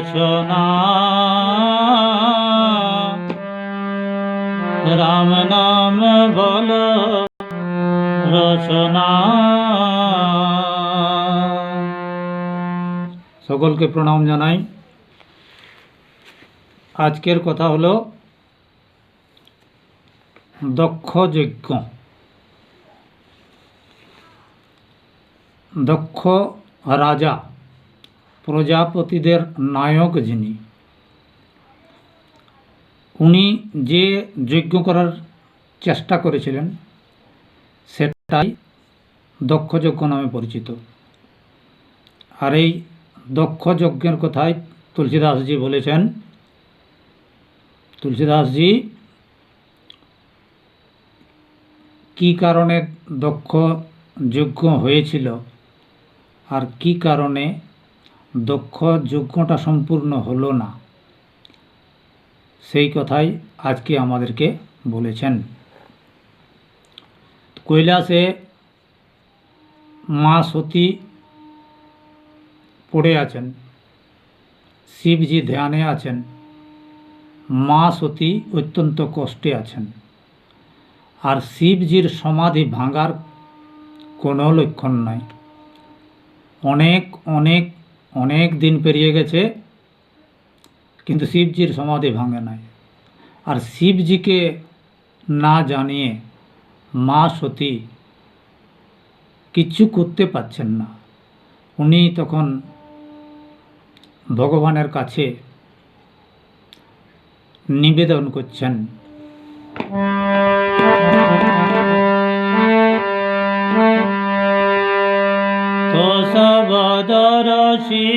হে রচনা রাম নাম বলো রচনা সকলকে প্রণাম জানাই। আজকের কথা হলো দক্ষ যজ্ঞ। দক্ষ রাজা। প্রজাপতিদের নায়ক যিনি, উনি যে যজ্ঞ করার চেষ্টা করেছিলেন, সেটাই দক্ষ যজ্ঞ নামে পরিচিত। আর এই দক্ষ যজ্ঞের কথাই তুলসীদাসজি বলেছেন। তুলসীদাসজি, কি কারণে দক্ষ যজ্ঞ হয়েছিল আর কি কারণে দক্ষ যজ্ঞটা সম্পূর্ণ হলো না। সেই কথাই আজকে আমাদেরকে বলেছেন। কৈলাসে মা সতী পড়ে আছেন, শিবজি ধ্যানে আছেন, মা সতী অত্যন্ত কষ্টে আছেন। আর শিবজির সমাধি ভাঙার কোনো লক্ষণ নাই। অনেক অনেক অনেক দিন পেরিয়ে গেছে, কিন্তু শিবজির সমাধি ভাঙে নাই। আর শিবজিকে না জানিয়ে মা সতী কিচ্ছু করতে পারছেন না। উনি তখন ভগবানের কাছে নিবেদন করছেন। তো সবদরসি,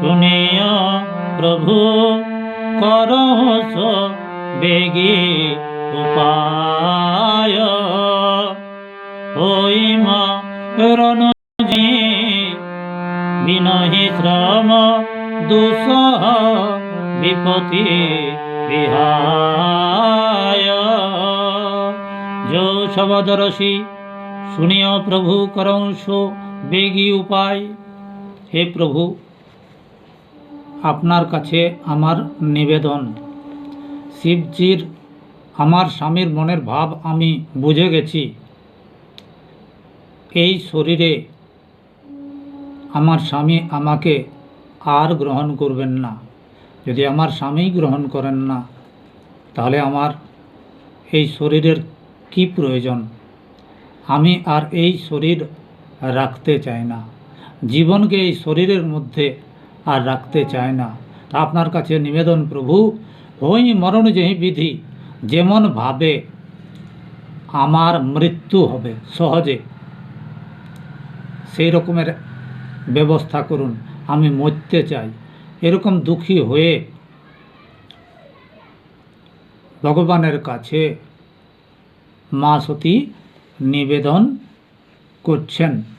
শুনিয়া প্রভু করস বেগে উপায়। বিনহি শ্রম দুঃসহ বিপতি বিহায়। যৌ সবদরসি, শুনিয়া প্রভু করংস বেগী উপায়। হে প্রভু, আপনার কাছে আমার নিবেদন। শিবজির, আমার স্বামীর মনের ভাব আমি বুঝে গেছি। এই শরীরে আমার স্বামী আমাকে আর গ্রহণ করবেন না। যদি আমার স্বামী গ্রহণ করেন না, তাহলে আমার এই শরীরের কি প্রয়োজন? আমি আর এই শরীর রাখতে চায় না। জীবনকে এই শরীরের মধ্যে আর রাখতে চায় না। আপনার কাছে নিবেদন, প্রভু হই মরণ যেহি বিধি যেমন ভাবে আমার মৃত্যু হবে, সহজে সেই রকমের ব্যবস্থা করুন, আমি মরতে চাই। এরকম দুঃখী হয়ে ভগবানের কাছে মা সতী নিবেদন করছেন।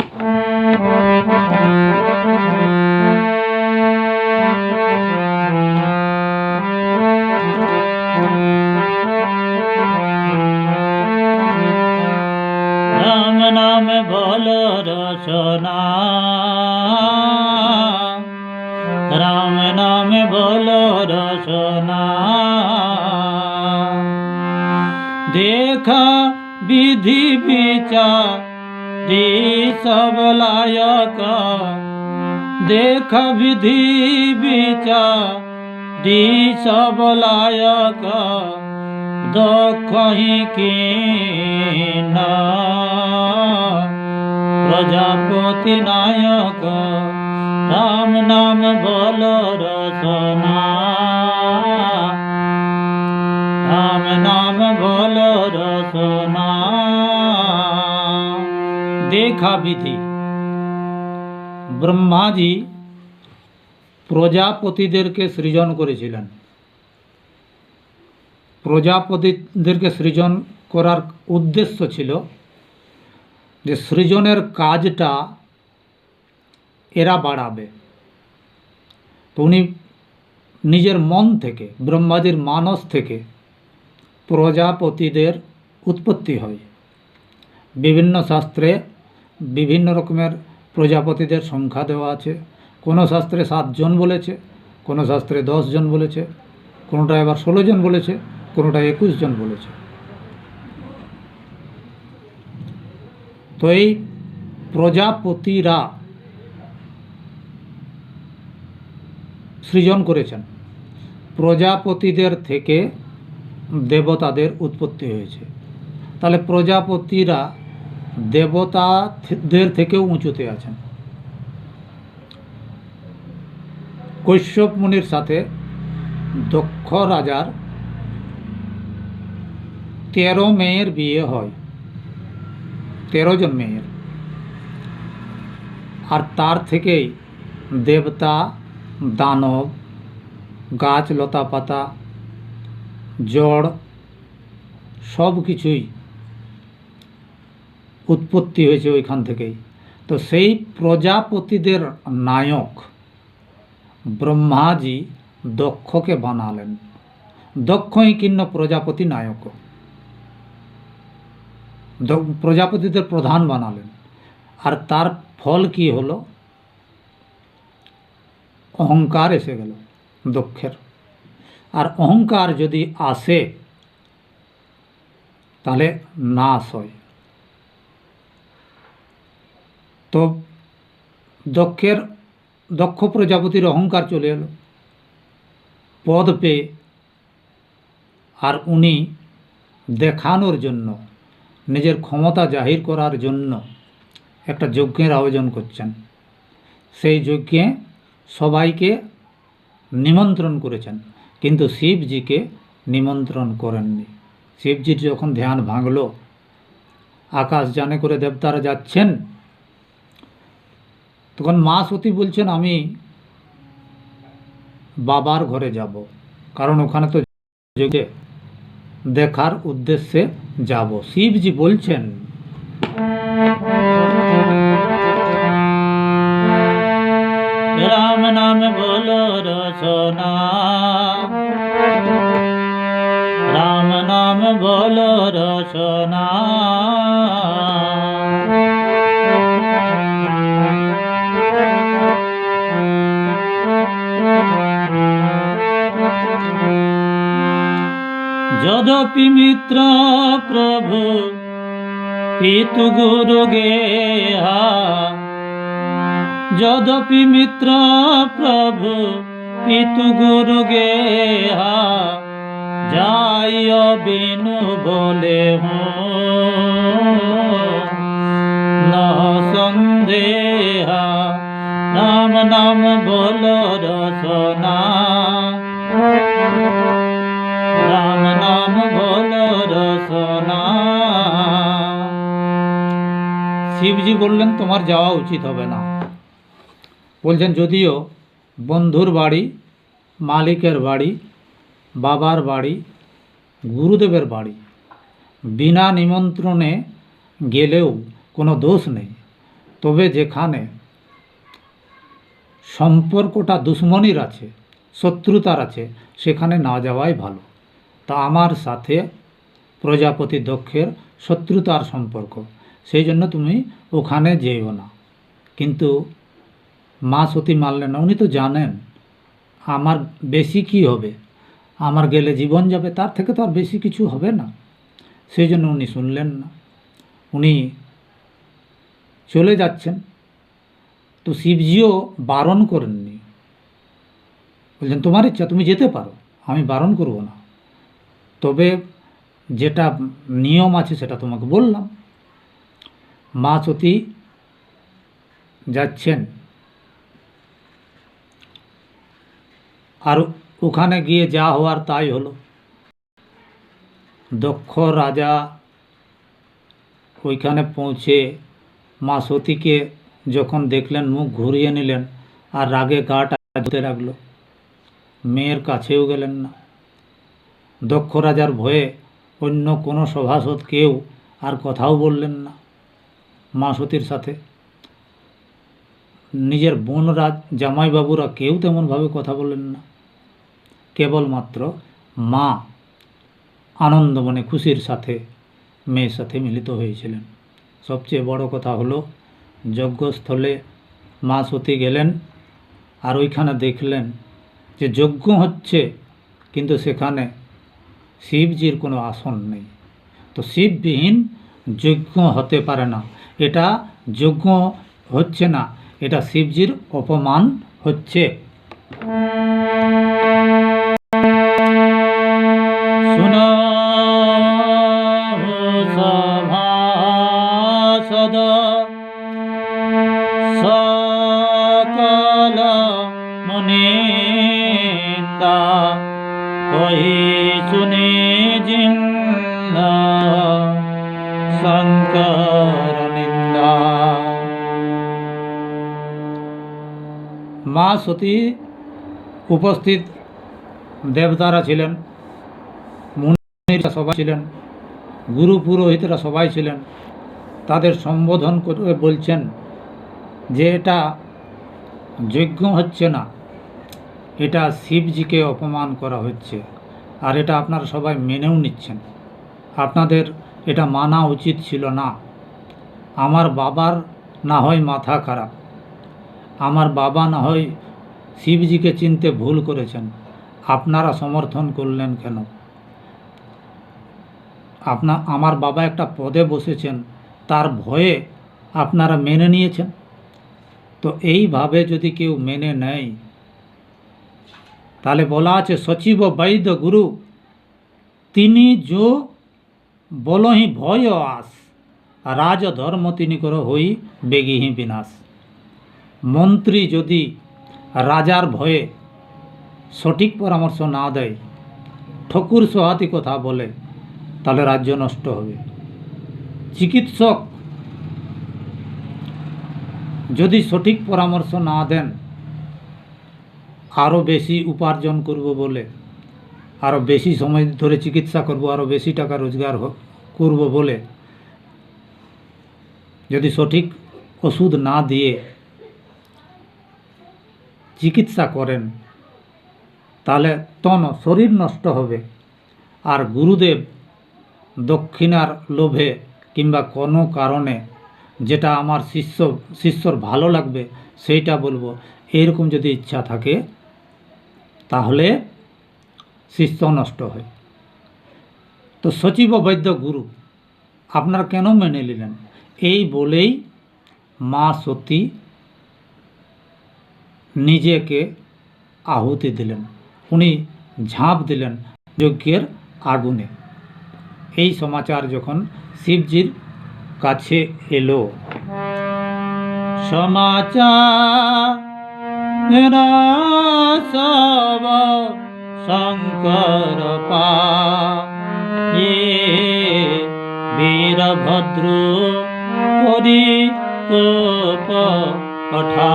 রাম দেখ বিধি বিচার সব লায়ক দক্ষহি কি না প্রজাপতি নায়ক রাম নাম বল রচনা রাম নাম বল রচনা দেখা বিধি ব্রহ্মাজি প্রজাপতিদেরকে সৃজন করেছিলেন। প্রজাপতিদেরকে সৃজন করার উদ্দেশ্য ছিল যে সৃজনের কাজটা এরা বাড়াবে। তো উনি নিজের মন থেকে, ব্রহ্মাজির মানস থেকে প্রজাপতিদের উৎপত্তি হয়। বিভিন্ন শাস্ত্রে বিভিন্ন রকমের প্রজাপতিদের সংখ্যা দেওয়া আছে। কোনো শাস্ত্রে সাতজন বলেছে, কোনো শাস্ত্রে জন বলেছে, কোনোটা এবার ষোলো জন বলেছে, কোনোটা একুশ জন বলেছে। তো এই প্রজাপতিরা সৃজন করেছেন। প্রজাপতিদের থেকে দেবতাদের উৎপত্তি হয়েছে। তাহলে প্রজাপতিরা দেবতাদের থেকেও উঁচুতে আছেন। কৈশ্যপ মুনির সাথে দক্ষ রাজার তেরো মেয়ের বিয়ে হয়। তেরো জন মেয়ের। আর তার থেকেই দেবতা, দানব, গাছ, লতা পাতা, জড় সব কিছুই উৎপত্তি হয়েছে ওইখান থেকেই। তো সেই প্রজাপতিদের নায়ক ব্রহ্মাজি দক্ষকে বানালেন। দক্ষই কিন্ন প্রজাপতি নায়ক। প্রজাপতিদের প্রধান বানালেন। আর তার ফল কি হলো? অহংকার এসে গেল দক্ষের। আর অহংকার যদি আসে, তাহলে নাশ হয়। তো দক্ষের, দক্ষ প্রজাপতির অহংকার চলে এলো। পদ পেয়ে আর উনি দেখানোর জন্য, নিজের ক্ষমতা জাহির করার জন্য একটা যজ্ঞের আয়োজন করছেন। সেই যজ্ঞে সবাইকে নিমন্ত্রণ করেছেন, কিন্তু শিবজিকে নিমন্ত্রণ করেননি। শিবজির যখন ধ্যান ভাঙল, আকাশ জানে করে দেবতারা যাচ্ছেন তখন মা সতী বলছেন, আমি বাবার ঘরে যাব। কারণ ওখানে তো দেখার উদ্দেশ্যে যাব। শিবজি বলছেন, রাম নাম বলো রচনা। রাম নাম বলো রচনা। যদপি মিত্র প্রভু, পিতু গুরু গেহা যদপি মিত্র প্রভু, পিতু গুরু গেহা যাইয় বিনু বলে ন সন্দেহা, নাম নাম বল রসনা শিবজি বললেন, তোমার যাওয়া উচিত হবে না। বলছেন, যদিও বন্ধুর বাড়ি, মালিকের বাড়ি, বাবার বাড়ি, গুরুদেবের বাড়ি, বিনা নিমন্ত্রণে গেলেও কোনো দোষ নেই। তবে যেখানে সম্পর্কটা দুশ্মনির আছে, শত্রুতার আছে, সেখানে না যাওয়াই ভালো। তা আমার সাথে প্রজাপতি দক্ষের শত্রুতার সম্পর্ক। সেই জন্য তুমি ওখানে যেও না। কিন্তু মা সতী মানলেন না, উনি তো জানেন আমার বেশি কি হবে। আমার গেলে জীবন যাবে, তার থেকে তো আর বেশি কিছু হবে না। সেই জন্য উনি শুনলেন না। উনি চলে যাচ্ছেন। তো শিবজিও বারণ করেননি। বলছেন, তোমার ইচ্ছা, তুমি যেতে পারো, আমি বারণ করব না। তবে যেটা নিয়ম আছে সেটা তোমাকে বললাম। মা সতী যাচ্ছেন। আর ওখানে গিয়ে যা হওয়ার তাই হলো। দক্ষ রাজা ওইখানে পৌঁছে মা সতীকে যখন দেখলেন, মুখ ঘুরিয়ে নিলেন আর রাগে গাটা ধুতে রাখল মেয়ের কাছেও গেলেন না। দক্ষ রাজার ভয়ে অন্য কোনো সভাসদ কেউ আর কথাও বললেন না। মা সতীর সাথে। নিজের বোনরা জামাইবাবুরা কেউ তেমনভাবে কথা বললেন না। কেবলমাত্র মা আনন্দমনে খুশির সাথে মেয়ের সাথে মিলিত হয়েছিলেন। সবচেয়ে বড় কথা হলো, যজ্ঞস্থলে মা সতী গেলেন আর ওইখানে দেখলেন যে যজ্ঞ হচ্ছে, কিন্তু সেখানে শিবজির কোনো আসন নেই। তো শিববিহীন যজ্ঞ হতে পারে না। এটা যোগ্য হচ্ছে না। এটা শিবজির অপমান হচ্ছে। শুনো। সতী উপস্থিত দেবতারা ছিলেন, মুনিরা সবাই ছিলেন, গুরু পুরোহিতরা সবাই ছিলেন। তাদের সম্বোধন করে বলছেন যে এটা যজ্ঞ হচ্ছে না, এটা শিবজিকে অপমান করা হচ্ছে আর এটা আপনারা সবাই মেনেও নিচ্ছেন। আপনাদের এটা মানা উচিত ছিল না। আমার বাবার না হয় মাথা খারাপ, আমার বাবা না হয় শিবজিকে চিনতে ভুল করেছেন। আপনারা সমর্থন করলেন কেন? আপনা, আমার বাবা একটা পদে বসেছেন, তার ভয়ে আপনারা মেনে নিয়েছেন? তো এইভাবে যদি কেউ মেনে নেয়, তাহলে বলা আছে, সচিব বৈদ্য গুরু, তিনি যো বলহি ভয় আস রাজ ধর্ম তিনি কর হই বেগিহি বিনাশ। মন্ত্রী যদি রাজার ভয়ে সঠিক পরামর্শ না দেয়। ঠকুর সোহাতি কথা বলে, তাহলে রাজ্য নষ্ট হবে। চিকিৎসক যদি সঠিক পরামর্শ না দেন আরও বেশি উপার্জন করব বলে আরও বেশি সময় ধরে চিকিৎসা করব আরও বেশি টাকা রোজগার করব বলে, যদি সঠিক ওষুধ না দিয়ে চিকিৎসা করেন, তাহলে তন শরীর নষ্ট হবে। আর গুরুদেব দক্ষিণার লোভে কিংবা কোনো কারণে যেটা আমার শিষ্য, শিষ্যর ভালো লাগবে, সেইটা বলব। এরকম যদি ইচ্ছা থাকে, তাহলে শিষ্য নষ্ট হয়। তো সচিব বৈদ্য গুরু, আপনারা কেন মেনে নিলেন? এই বলেই মা সতী নিজেকে আহুতি দিলেন। উনি ঝাঁপ দিলেন যজ্ঞের আগুনে। এই সমাচার যখন শিবজির কাছে এলো সমাচার সব শঙ্কর পা বীরভদ্র করি পঠা।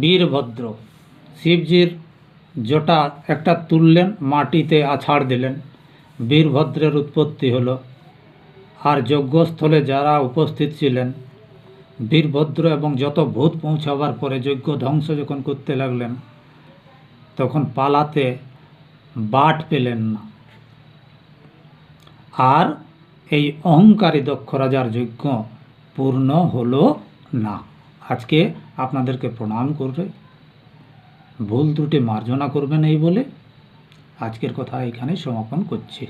বীরভদ্র, শিবজির জটা একটা তুললেন, মাটিতে আছাড় দিলেন। বীরভদ্রের উৎপত্তি হলো, আর যজ্ঞস্থলে যারা উপস্থিত ছিলেন, বীরভদ্র এবং যত ভূত পৌঁছাবার পরে যজ্ঞ ধ্বংস যখন করতে লাগলেন, তখন পালাতে বাট পেলেন না। আর এই অহংকারী দক্ষ রাজার যজ্ঞ পূর্ণ হলো না। আজকে আপনাদেরকে প্রণাম করবে। ভুল ত্রুটি মার্জনা করবেন এই বলে। আজকের কথা এখানে সমাপন করছি।